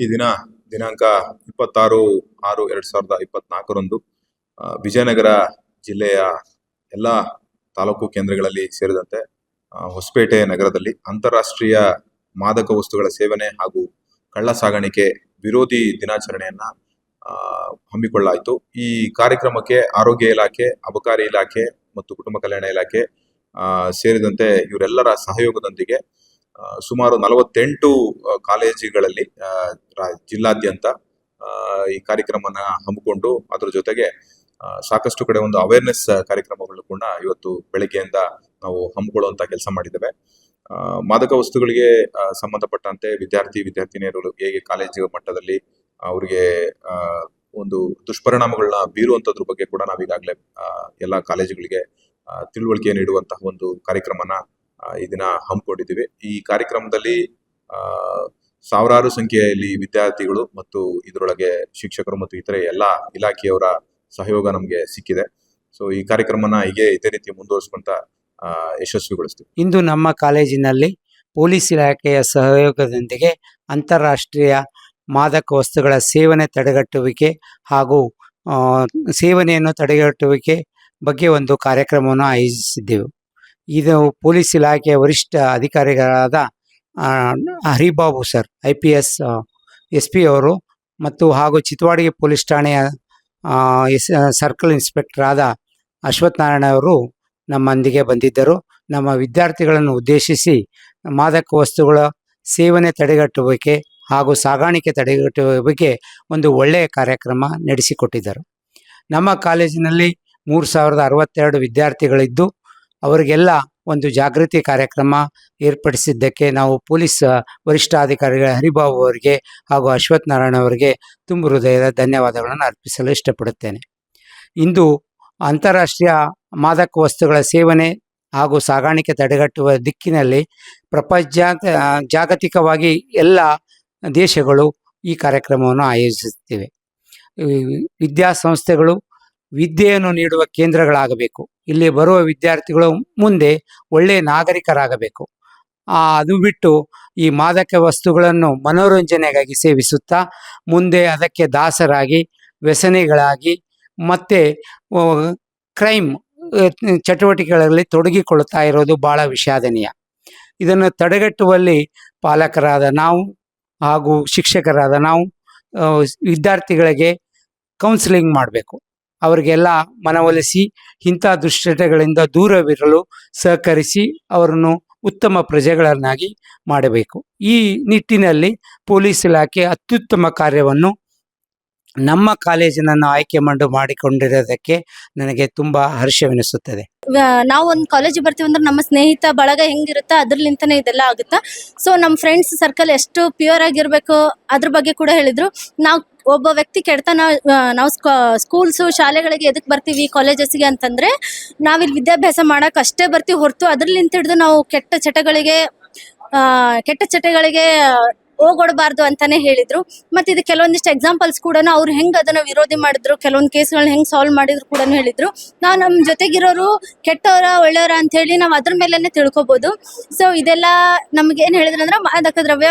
ಈ ದಿನ, ದಿನಾಂಕ ಇಪ್ಪತ್ತಾರು, ಆರು, ಎರಡ್ ಸಾವಿರದ ಇಪ್ಪತ್ನಾಲ್ಕರಂದು ವಿಜಯನಗರ ಜಿಲ್ಲೆಯ ಎಲ್ಲ ತಾಲೂಕು ಕೇಂದ್ರಗಳಲ್ಲಿ ಸೇರಿದಂತೆ ಹೊಸಪೇಟೆ ನಗರದಲ್ಲಿ ಅಂತಾರಾಷ್ಟ್ರೀಯ ಮಾದಕ ವಸ್ತುಗಳ ಸೇವನೆ ಹಾಗೂ ಕಳ್ಳ ಸಾಗಾಣಿಕೆ ವಿರೋಧಿ ದಿನಾಚರಣೆಯನ್ನ ಹಮ್ಮಿಕೊಳ್ಳಲಾಯಿತು. ಈ ಕಾರ್ಯಕ್ರಮಕ್ಕೆ ಆರೋಗ್ಯ ಇಲಾಖೆ, ಅಬಕಾರಿ ಇಲಾಖೆ ಮತ್ತು ಕುಟುಂಬ ಕಲ್ಯಾಣ ಇಲಾಖೆ ಸೇರಿದಂತೆ ಇವರೆಲ್ಲರ ಸಹಯೋಗದೊಂದಿಗೆ ಸುಮಾರು ನಲವತ್ತೆಂಟು ಕಾಲೇಜುಗಳಲ್ಲಿ ಜಿಲ್ಲಾದ್ಯಂತ ಈ ಕಾರ್ಯಕ್ರಮನ ಹಮ್ಮಿಕೊಂಡು ಅದರ ಜೊತೆಗೆ ಸಾಕಷ್ಟು ಕಡೆ ಒಂದು ಅವೇರ್ನೆಸ್ ಕಾರ್ಯಕ್ರಮಗಳು ಕೂಡ ಇವತ್ತು ಬೆಳಗ್ಗೆಯಿಂದ ನಾವು ಹಮ್ಮಿಕೊಳ್ಳುವಂತ ಕೆಲಸ ಮಾಡಿದ್ದೇವೆ. ಮಾದಕ ವಸ್ತುಗಳಿಗೆ ಸಂಬಂಧಪಟ್ಟಂತೆ ವಿದ್ಯಾರ್ಥಿ ವಿದ್ಯಾರ್ಥಿನಿಯರು ಹೇಗೆ ಕಾಲೇಜು ಮಟ್ಟದಲ್ಲಿ ಅವರಿಗೆ ಒಂದು ದುಷ್ಪರಿಣಾಮಗಳನ್ನ ಬೀರುವಂತದ್ರ ಬಗ್ಗೆ ಕೂಡ ನಾವೀಗಾಗಲೇ ಎಲ್ಲ ಕಾಲೇಜುಗಳಿಗೆ ತಿಳುವಳಿಕೆ ನೀಡುವಂತಹ ಒಂದು ಕಾರ್ಯಕ್ರಮನ ದಿನ ಹಮ್ಮಿಕೊಂಡಿದ್ದೀವಿ ಈ ಕಾರ್ಯಕ್ರಮದಲ್ಲಿ ಸಾವಿರಾರು ಸಂಖ್ಯೆಯಲ್ಲಿ ವಿದ್ಯಾರ್ಥಿಗಳು ಮತ್ತು ಇದರೊಳಗೆ ಶಿಕ್ಷಕರು ಮತ್ತು ಇತರೆ ಎಲ್ಲ ಇಲಾಖೆಯವರ ಸಹಯೋಗ ನಮಗೆ ಸಿಕ್ಕಿದೆ. ಸೊ ಈ ಕಾರ್ಯಕ್ರಮನ ಹೀಗೆ ಇದೇ ರೀತಿ ಮುಂದುವರಿಸ್ಕೊಂತ ಯಶಸ್ವಿಗೊಳಿಸ್ತೀವಿ. ಇಂದು ನಮ್ಮ ಕಾಲೇಜಿನಲ್ಲಿ ಪೊಲೀಸ್ ಇಲಾಖೆಯ ಸಹಯೋಗದೊಂದಿಗೆ ಅಂತಾರಾಷ್ಟ್ರೀಯ ಮಾದಕ ವಸ್ತುಗಳ ಸೇವನೆ ತಡೆಗಟ್ಟುವಿಕೆ ಹಾಗೂ ಸೇವನೆಯನ್ನು ತಡೆಗಟ್ಟುವಿಕೆ ಬಗ್ಗೆ ಒಂದು ಕಾರ್ಯಕ್ರಮವನ್ನು ಆಯೋಜಿಸಿದ್ದೆವು. ಇದು ಪೊಲೀಸ್ ಇಲಾಖೆಯ ವರಿಷ್ಠ ಅಧಿಕಾರಿಗಳಾದ Haribabu sir, I P S S P ಅವರು ಮತ್ತು ಹಾಗೂ ಚಿತ್ವಾಡಿಗೆ ಪೊಲೀಸ್ ಠಾಣೆಯ ಸರ್ಕಲ್ ಇನ್ಸ್ಪೆಕ್ಟರ್ ಆದ ಅಶ್ವಥ್ ನಾರಾಯಣ ಅವರು ನಮ್ಮೊಂದಿಗೆ ಬಂದಿದ್ದರು. ನಮ್ಮ ವಿದ್ಯಾರ್ಥಿಗಳನ್ನು ಉದ್ದೇಶಿಸಿ ಮಾದಕ ವಸ್ತುಗಳ ಸೇವನೆ ತಡೆಗಟ್ಟುವಿಕೆ ಹಾಗೂ ಸಾಗಾಣಿಕೆ ತಡೆಗಟ್ಟುವ ಬಗ್ಗೆ ಒಂದು ಒಳ್ಳೆಯ ಕಾರ್ಯಕ್ರಮ ನಡೆಸಿಕೊಟ್ಟಿದ್ದರು. ನಮ್ಮ ಕಾಲೇಜಿನಲ್ಲಿ ಮೂರು ಸಾವಿರದ ಅರವತ್ತೆರಡು ವಿದ್ಯಾರ್ಥಿಗಳಿದ್ದು ಅವರಿಗೆಲ್ಲ ಒಂದು ಜಾಗೃತಿ ಕಾರ್ಯಕ್ರಮ ಏರ್ಪಡಿಸಿದ್ದಕ್ಕೆ ನಾವು ಪೊಲೀಸ್ ವರಿಷ್ಠಾಧಿಕಾರಿಗಳ ಹರಿಬಾಬು ಅವರಿಗೆ ಹಾಗೂ ಅಶ್ವಥ್ ನಾರಾಯಣ ಅವರಿಗೆ ತುಂಬ ಹೃದಯದ ಧನ್ಯವಾದಗಳನ್ನು ಅರ್ಪಿಸಲು ಇಷ್ಟಪಡುತ್ತೇನೆ. ಇಂದು ಅಂತಾರಾಷ್ಟ್ರೀಯ ಮಾದಕ ವಸ್ತುಗಳ ಸೇವನೆ ಹಾಗೂ ಸಾಗಾಣಿಕೆ ತಡೆಗಟ್ಟುವ ದಿಕ್ಕಿನಲ್ಲಿ ಪ್ರಪಂಚ ಜಾಗತಿಕವಾಗಿ ಎಲ್ಲ ದೇಶಗಳು ಈ ಕಾರ್ಯಕ್ರಮವನ್ನು ಆಯೋಜಿಸುತ್ತಿವೆ. ವಿದ್ಯಾಸಂಸ್ಥೆಗಳು ವಿದ್ಯೆಯನ್ನು ನೀಡುವ ಕೇಂದ್ರಗಳಾಗಬೇಕು. ಇಲ್ಲಿ ಬರುವ ವಿದ್ಯಾರ್ಥಿಗಳು ಮುಂದೆ ಒಳ್ಳೆಯ ನಾಗರಿಕರಾಗಬೇಕು. ಅದು ಬಿಟ್ಟು ಈ ಮಾದಕ ವಸ್ತುಗಳನ್ನು ಮನೋರಂಜನೆಗಾಗಿ ಸೇವಿಸುತ್ತಾ ಮುಂದೆ ಅದಕ್ಕೆ ದಾಸರಾಗಿ, ವ್ಯಸನಿಗಳಾಗಿ, ಮತ್ತೆ ಕ್ರೈಮ್ ಚಟುವಟಿಕೆಗಳಲ್ಲಿ ತೊಡಗಿಕೊಳ್ಳುತ್ತಾ ಇರೋದು ಬಹಳ ವಿಷಾದನೀಯ. ಇದನ್ನು ತಡೆಗಟ್ಟುವಲ್ಲಿ ಪಾಲಕರಾದ ನಾವು ಹಾಗೂ ಶಿಕ್ಷಕರಾದ ನಾವು ವಿದ್ಯಾರ್ಥಿಗಳಿಗೆ ಕೌನ್ಸಿಲಿಂಗ್ ಮಾಡಬೇಕು. ಅವರಿಗೆಲ್ಲ ಮನವೊಲಿಸಿ ಇಂಥ ದುಶ್ಚಟಗಳಿಂದ ದೂರವಿರಲು ಸಹಕರಿಸಿ ಅವರನ್ನು ಉತ್ತಮ ಪ್ರಜೆಗಳನ್ನಾಗಿ ಮಾಡಬೇಕು. ಈ ನಿಟ್ಟಿನಲ್ಲಿ ಪೊಲೀಸ್ ಇಲಾಖೆ ಅತ್ಯುತ್ತಮ ಕಾರ್ಯವನ್ನು ನಮ್ಮ ಕಾಲೇಜಿನನ್ನು ಆಯ್ಕೆ ಮಾಡಿ ಮಾಡಿಕೊಂಡಿರೋದಕ್ಕೆ ನನಗೆ ತುಂಬ ಹರ್ಷವೆನಿಸುತ್ತದೆ. ನಾವು ಒಂದು ಕಾಲೇಜಿಗೆ ಬರ್ತೀವಿ ಅಂದ್ರೆ ನಮ್ಮ ಸ್ನೇಹಿತ ಬಳಗ ಹೆಂಗಿರುತ್ತೆ ಅದ್ರಲಿಂತನೇ ಇದೆಲ್ಲ ಆಗುತ್ತಾ. ಸೊ ನಮ್ಮ ಫ್ರೆಂಡ್ಸ್ ಸರ್ಕಲ್ ಎಷ್ಟು ಪ್ಯೂರ್ ಆಗಿರಬೇಕು ಅದ್ರ ಬಗ್ಗೆ ಕೂಡ ಹೇಳಿದ್ರು. ನಾವು ಒಬ್ಬ ವ್ಯಕ್ತಿ ಕೆಡ್ತಾನ ನಾವು ಸ್ಕೂಲ್ಸ್ ಶಾಲೆಗಳಿಗೆ ಎದಕ್ಕೆ ಬರ್ತೀವಿ ಕಾಲೇಜಸ್ಗೆ ಅಂತಂದ್ರೆ ನಾವಿಲ್ಲಿ ವಿದ್ಯಾಭ್ಯಾಸ ಮಾಡಕ್ ಅಷ್ಟೇ ಬರ್ತೀವಿ ಹೊರತು ಅದ್ರಲ್ಲಿಂತ ಹಿಡಿದು ನಾವು ಕೆಟ್ಟ ಚಟಗಳಿಗೆ ಕೆಟ್ಟ ಚಟಗಳಿಗೆ ಹೋಗೊಡ್ಬಾರ್ದು ಅಂತಾನೆ ಹೇಳಿದ್ರು. ಮತ್ತೆ ಇದು ಕೆಲವೊಂದಿಷ್ಟು ಎಕ್ಸಾಂಪಲ್ಸ್ ಕೂಡ ಅವ್ರು ಹೆಂಗ್ ಅದನ್ನ ವಿರೋಧಿ ಮಾಡಿದ್ರು, ಕೆಲವೊಂದು ಕೇಸ್ಗಳನ್ನ ಹೆಂಗ್ ಸಾಲ್ವ್ ಮಾಡಿದ್ರು ಕೂಡ ಹೇಳಿದ್ರು. ನಾವು ನಮ್ಮ ಜೊತೆಗಿರೋರು ಕೆಟ್ಟವರ ಒಳ್ಳೆಯವರ ಅಂತ ಹೇಳಿ ನಾವು ಅದ್ರ ಮೇಲೆನೆ ತಿಳ್ಕೊಬಹುದು ಸೊ ಇದೆಲ್ಲ ನಮ್ಗೆ ಏನ್ ಹೇಳಿದ್ರು ಅಂದ್ರೆ ಮಾದಕ ದ್ರವ್ಯ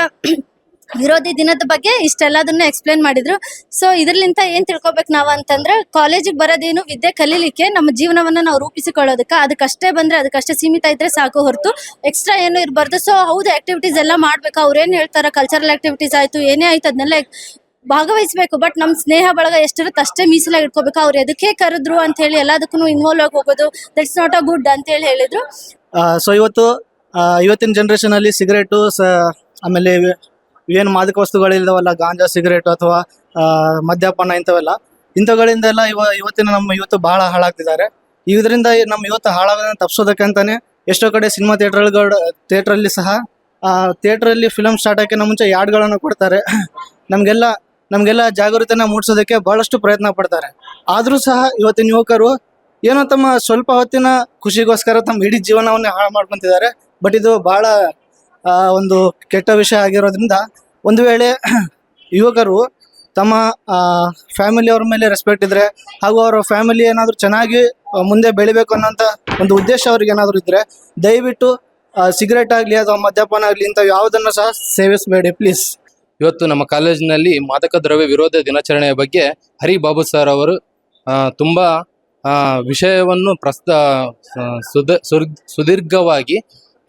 ವಿರೋಧಿ ದಿನದ ಬಗ್ಗೆ ಇಷ್ಟೆಲ್ಲದನ್ನ ಎಕ್ಸ್ಪ್ಲೇನ್ ಮಾಡಿದ್ರು. ಸೊ ಇದ್ರಲಿಂತ ಏನ್ ತಿಳ್ಕೊಬೇಕು ನಾವು ಅಂತಂದ್ರೆ ಕಾಲೇಜಿಗೆ ಬರೋದೇನು ವಿದ್ಯೆ ಕಲೀಲಿಕ್ಕೆ ನಮ್ಮ ಜೀವನವನ್ನ ನಾವು ರೂಪಿಸಿಕೊಳ್ಳೋದಕ್ಕೆ. ಅದಕ್ಕಷ್ಟೇ ಬಂದ್ರೆ ಅದಕ್ಕಷ್ಟೇ ಸೀಮಿತ ಇದ್ರೆ ಸಾಕು ಹೊರತು ಎಕ್ಸ್ಟ್ರಾ ಏನು ಇರಬಾರ್ದು. ಸೊ ಹೌದು ಆಕ್ಟಿವಿಟೀಸ್ ಎಲ್ಲ ಮಾಡ್ಬೇಕು. ಅವ್ರು ಏನ್ ಹೇಳ್ತಾರ ಕಲ್ಚರಲ್ ಆಕ್ಟಿವಿಟೀಸ್ ಆಯ್ತು, ಏನೇ ಆಯ್ತು ಅದನ್ನೆಲ್ಲ ಭಾಗವಹಿಸಬೇಕು. ಬಟ್ ನಮ್ಮ ಸ್ನೇಹ ಬಳಗ ಎಷ್ಟಿರುತ್ತೆ ಅಷ್ಟೇ ಮೀಸಲಾಗಿ ಇಟ್ಕೋಬೇಕು. ಅವ್ರು ಎದಕ್ಕೆ ಕರೆದ್ರು ಅಂತ ಹೇಳಿ ಎಲ್ಲದಕ್ಕೂ ಇನ್ವಾಲ್ವ್ ಆಗಿ ಹೋಗೋದು ದಟ್ಸ್ ನಾಟ್ ಅ ಗುಡ್ ಅಂತ ಹೇಳಿ ಹೇಳಿದ್ರು ಸೊ ಇವತ್ತು ಇವತ್ತಿನ ಜನರೇಷನ್ ಅಲ್ಲಿ ಸಿಗರೇಟು ಆಮೇಲೆ ಏನು ಮಾದಕ ವಸ್ತುಗಳಿಲ್ಲವಲ್ಲ ಗಾಂಜಾ, ಸಿಗರೇಟ್ ಅಥವಾ ಮದ್ಯಪಾನ ಇಂಥವೆಲ್ಲ ಇಂಥವುಗಳಿಂದೆಲ್ಲ ಇವ, ಇವತ್ತಿನ ನಮ್ಮ ಇವತ್ತು ಬಹಳ ಹಾಳಾಗ್ತಿದ್ದಾರೆ. ಇದರಿಂದ ನಮ್ಮ ಇವತ್ತು ಹಾಳಾಗೋದನ್ನ ತಪ್ಪಿಸೋದಕ್ಕೆ ಅಂತಾನೆ ಎಷ್ಟೋ ಕಡೆ ಸಿನಿಮಾ ಥಿಯೇಟರ್ಗಳು ಥಿಯೇಟ್ರಲ್ಲಿ ಸಹ ಥಿಯೇಟ್ರಲ್ಲಿ ಫಿಲಮ್ ಸ್ಟಾರ್ಟ್ ಆಗೋಕ್ಕಿಂತ ಮುಂಚೆ ಯಾಡ್ಗಳನ್ನು ಕೊಡ್ತಾರೆ. ನಮಗೆಲ್ಲ ನಮಗೆಲ್ಲ ಜಾಗೃತನ ಮೂಡಿಸೋದಕ್ಕೆ ಬಹಳಷ್ಟು ಪ್ರಯತ್ನ ಪಡ್ತಾರೆ. ಆದರೂ ಸಹ ಇವತ್ತಿನ ಯುವಕರು ಏನೋ ತಮ್ಮ ಸ್ವಲ್ಪ ಹೊತ್ತಿನ ಖುಷಿಗೋಸ್ಕರ ತಮ್ಮ ಇಡೀ ಜೀವನವನ್ನೇ ಹಾಳು ಮಾಡ್ಕೊಂತಿದ್ದಾರೆ. ಬಟ್ ಇದು ಬಹಳ ಒಂದು ಕೆಟ್ಟ ವಿಷಯ ಆಗಿರೋದ್ರಿಂದ ಒಂದು ವೇಳೆ ಯುವಕರು ತಮ್ಮ ಫ್ಯಾಮಿಲಿ ಫ್ಯಾಮಿಲಿಯವ್ರ ಮೇಲೆ ರೆಸ್ಪೆಕ್ಟ್ ಇದ್ರೆ ಹಾಗೂ ಅವರ ಫ್ಯಾಮಿಲಿ ಏನಾದರೂ ಚೆನ್ನಾಗಿ ಮುಂದೆ ಬೆಳಿಬೇಕು ಅನ್ನೋಂಥ ಒಂದು ಉದ್ದೇಶ ಅವ್ರಿಗೆ ಏನಾದರೂ ಇದ್ರೆ ದಯವಿಟ್ಟು ಸಿಗರೇಟ್ ಆಗಲಿ ಅಥವಾ ಮದ್ಯಪಾನ ಆಗಲಿ ಇಂಥ ಯಾವುದನ್ನು ಸಹ ಸೇವಿಸಬೇಡಿ ಪ್ಲೀಸ್ ಇವತ್ತು ನಮ್ಮ ಕಾಲೇಜಿನಲ್ಲಿ ಮಾದಕ ದ್ರವ್ಯ ವಿರೋಧ ದಿನಾಚರಣೆಯ ಬಗ್ಗೆ ಹರಿ ಬಾಬು ಸರ್ ಅವರು ತುಂಬಾ ವಿಷಯವನ್ನು ಪ್ರಸ್ತ ಸುದ ಸುದೀರ್ಘವಾಗಿ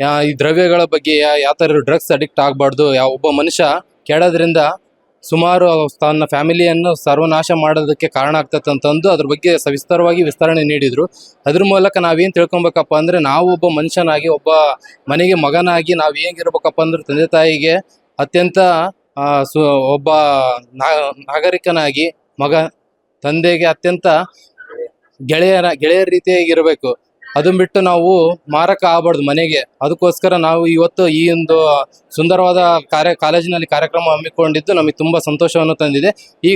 ಈ ದ್ರವ್ಯಗಳ ಬಗ್ಗೆ ಯಾವ ಥರ ಡ್ರಗ್ಸ್ ಅಡಿಕ್ಟ್ ಆಗಬಾರ್ದು ಯಾವ ಒಬ್ಬ ಮನುಷ್ಯ ಕೆಡೋದ್ರಿಂದ ಸುಮಾರು ತನ್ನ ಫ್ಯಾಮಿಲಿಯನ್ನು ಸರ್ವನಾಶ ಮಾಡೋದಕ್ಕೆ ಕಾರಣ ಆಗ್ತದೆ ಅಂತಂದು ಅದ್ರ ಬಗ್ಗೆ ಸವಿಸ್ತಾರವಾಗಿ ವಿಸ್ತರಣೆ ನೀಡಿದರು. ಅದ್ರ ಮೂಲಕ ನಾವೇನು ತಿಳ್ಕೊಬೇಕಪ್ಪ ಅಂದರೆ ನಾವು ಒಬ್ಬ ಮನುಷ್ಯನಾಗಿ, ಒಬ್ಬ ಮನೆಗೆ ಮಗನಾಗಿ ನಾವು ಹೇಗಿರ್ಬೇಕಪ್ಪ ಅಂದ್ರೆ ತಂದೆ ತಾಯಿಗೆ ಅತ್ಯಂತ ಸು, ಒಬ್ಬ ನಾಗರಿಕನಾಗಿ ಮಗ, ತಂದೆಗೆ ಅತ್ಯಂತ ಗೆಳೆಯರ ಗೆಳೆಯರ ರೀತಿಯಾಗಿ ಇರಬೇಕು ಅದನ್ನ ಬಿಟ್ಟು ನಾವು ಮಾರಕ ಆಗಬಾರ್ದು ಮನೆಗೆ. ಅದಕ್ಕೋಸ್ಕರ ನಾವು ಇವತ್ತು ಈ ಒಂದು ಸುಂದರವಾದ ಕಾರ್ಯ, ಕಾಲೇಜಿನಲ್ಲಿ ಕಾರ್ಯಕ್ರಮ ಹಮ್ಮಿಕೊಂಡಿದ್ದು ನಮಗೆ ತುಂಬ ಸಂತೋಷವನ್ನು ತಂದಿದೆ. ಈ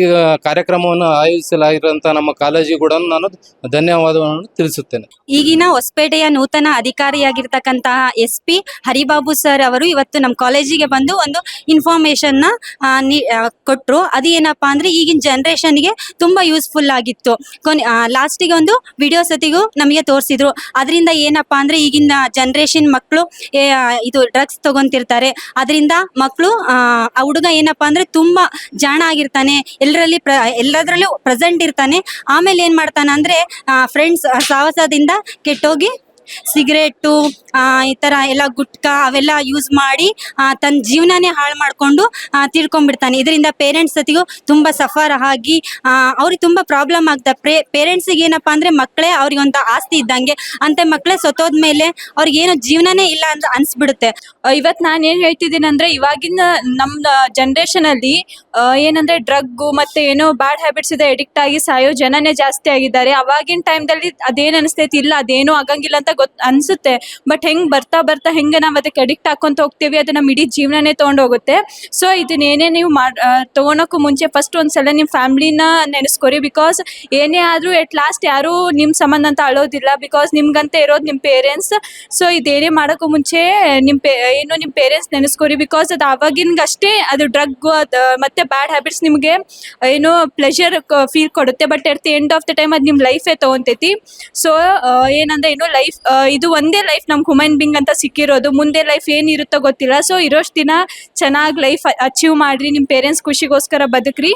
ಕಾರ್ಯಕ್ರಮವನ್ನು ಆಯೋಜಿಸಲಾಗಿರುವಂತಹ ನಮ್ಮ ಕಾಲೇಜಿಗೆ ಕೂಡ ನಾನು ಧನ್ಯವಾದವನ್ನು ತಿಳಿಸುತ್ತೇನೆ. ಈಗಿನ ಹೊಸಪೇಟೆಯ ನೂತನ ಅಧಿಕಾರಿಯಾಗಿರ್ತಕ್ಕಂತಹ ಎಸ್ ಪಿ ಹರಿಬಾಬು ಸರ್ ಅವರು ಇವತ್ತು ನಮ್ಮ ಕಾಲೇಜಿಗೆ ಬಂದು ಒಂದು ಇನ್ಫಾರ್ಮೇಶನ್ನ ಕೊಟ್ರು. ಅದು ಏನಪ್ಪಾ ಅಂದ್ರೆ ಈಗಿನ ಜನರೇಷನ್ಗೆ ತುಂಬಾ ಯೂಸ್ಫುಲ್ ಆಗಿತ್ತು. ಕೊನೆ ಲಾಸ್ಟಿಗೆ ಒಂದು ವಿಡಿಯೋ ಸತಿಗೂ ನಮಗೆ ತೋರಿಸಿದ್ರು. ಅದರಿಂದ ಏನಪ್ಪಾ ಅಂದ್ರೆ ಈಗಿನ ಜನರೇಷನ್ ಮಕ್ಕಳು ಇದು ಡ್ರಗ್ಸ್ ತಗೊಂತಿರ್ತಾರೆ. ಅದರಿಂದ ಮಕ್ಕಳು ಆ ಹುಡುಗ ಏನಪ್ಪಾ ಅಂದ್ರೆ ತುಂಬಾ ಜಾಣ ಆಗಿರ್ತಾನೆ. ಎಲ್ಲರಲ್ಲಿ ಪ್ರ, ಎಲ್ಲದರಲ್ಲೂ ಪ್ರೆಸೆಂಟ್ ಇರ್ತಾನೆ. ಆಮೇಲೆ ಏನ್ ಮಾಡ್ತಾನೆ ಅಂದ್ರೆ ಫ್ರೆಂಡ್ಸ್ ಸಾಹಸದಿಂದ ಕೆಟ್ಟೋಗಿ ಸಿಗರೇಟು ಈ ಥರ ಎಲ್ಲ ಗುಟ್ಕಾ ಅವೆಲ್ಲ ಯೂಸ್ ಮಾಡಿ ತನ್ನ ಜೀವನನೇ ಹಾಳು ಮಾಡಿಕೊಂಡು ತಿಳ್ಕೊಂಡ್ಬಿಡ್ತಾನೆ ಇದರಿಂದ ಪೇರೆಂಟ್ಸ್ ಜೊತೆಗೂ ತುಂಬ ಸಫರ್ ಆಗಿ ಅವ್ರಿಗೆ ತುಂಬ ಪ್ರಾಬ್ಲಮ್ ಆಗ್ತಾ ಪ್ರೇ ಪೇರೆಂಟ್ಸಿಗೆ ಏನಪ್ಪ ಅಂದರೆ ಮಕ್ಕಳೇ ಅವ್ರಿಗೆ ಒಂದು ಆಸ್ತಿ ಇದ್ದಂಗೆ. ಅಂತ ಮಕ್ಕಳೇ ಸತ್ತೋದ್ಮೇಲೆ ಅವ್ರಿಗೆ ಏನೋ ಜೀವನನೇ ಇಲ್ಲ ಅಂತ ಅನ್ಸ್ಬಿಡುತ್ತೆ. ಇವತ್ತು ನಾನು ಏನು ಹೇಳ್ತಿದ್ದೀನಿ ಅಂದರೆ ಇವಾಗಿನ ನಮ್ಮ ಜನ್ರೇಷನಲ್ಲಿ ಏನಂದರೆ ಡ್ರಗ್ಗು ಮತ್ತು ಏನೋ ಬ್ಯಾಡ್ ಹ್ಯಾಬಿಟ್ಸ್ ಇದೆ ಎಡಿಕ್ಟ್ ಆಗಿ ಸಾಯೋ ಜನನೇ ಜಾಸ್ತಿ ಆಗಿದ್ದಾರೆ. ಅವಾಗಿನ ಟೈಮ್ದಲ್ಲಿ ಅದೇನು ಅನಿಸ್ತೈತಿ ಇಲ್ಲ, ಅದೇನೂ ಆಗಂಗಿಲ್ಲ ಅಂತ ಗೊತ್ತು ಅನಿಸುತ್ತೆ. ಬಟ್ ಹೆಂಗೆ ಬರ್ತಾ ಬರ್ತಾ ಹೆಂಗೆ ನಾವು ಅದಕ್ಕೆ ಅಡಿಕ್ಟ್ ಹಾಕೊಂತ ಹೋಗ್ತೀವಿ ಅದು ನಮ್ಮ ಇಡೀ ಜೀವನನೇ ತೊಗೊಂಡೋಗುತ್ತೆ. ಸೊ ಇದನ್ನೇನೇ ನೀವು ಮಾಡಿ ತೊಗೊಳೋಕ್ಕೂ ಮುಂಚೆ ಫಸ್ಟ್ ಒಂದ್ಸಲ ನಿಮ್ಮ ಫ್ಯಾಮ್ಲಿನ ನೆನೆಸ್ಕೊರಿ. ಬಿಕಾಸ್ ಏನೇ ಆದರೂ ಎಟ್ ಲಾಸ್ಟ್ ಯಾರೂ ನಿಮ್ಮ ಸಂಬಂಧ ಅಂತ ಅಳೋದಿಲ್ಲ. ಬಿಕಾಸ್ ನಿಮ್ಗಂತ ಇರೋದು ನಿಮ್ಮ ಪೇರೆಂಟ್ಸ್ ಸೊ ಇದೇನೇ ಮಾಡೋಕ್ಕೂ ಮುಂಚೆ ನಿಮ್ಮ ಪೇ, ಏನು ನಿಮ್ಮ ಪೇರೆಂಟ್ಸ್ ನೆನೆಸ್ಕೊರಿ. ಬಿಕಾಸ್ ಅದು ಅವಾಗಿನ್ಗಷ್ಟೇ ಅದು ಡ್ರಗ್ ಮತ್ತೆ ಬ್ಯಾಡ್ ಹ್ಯಾಬಿಟ್ಸ್ ನಿಮಗೆ ಏನು ಪ್ಲೆಷರ್ ಫೀಲ್ ಕೊಡುತ್ತೆ. But at the end of the time ಅದು ನಿಮ್ಮ ಲೈಫೇ ತೊಗೊತೈತಿ. ಸೊ ಏನಂದ್ರೆ ಏನು ಲೈಫ್ ಇದು ಒಂದೇ ಲೈಫ್ ನಮ್ಗೆ ಹುಮನ್ ಬಿಂಗ್ ಅಂತ ಸಿಕ್ಕಿರೋದು. ಮುಂದೆ ಲೈಫ್ ಏನಿರುತ್ತೋ ಗೊತ್ತಿಲ್ಲ. ಸೊ ಇರೋಷ್ಟು ದಿನ ಚೆನ್ನಾಗಿ ಲೈಫ್ ಅಚೀವ್ ಮಾಡ್ರಿ. ನಿಮ್ಮ ಪೇರೆಂಟ್ಸ್ ಖುಷಿಗೋಸ್ಕರ ಬದುಕ್ರಿ.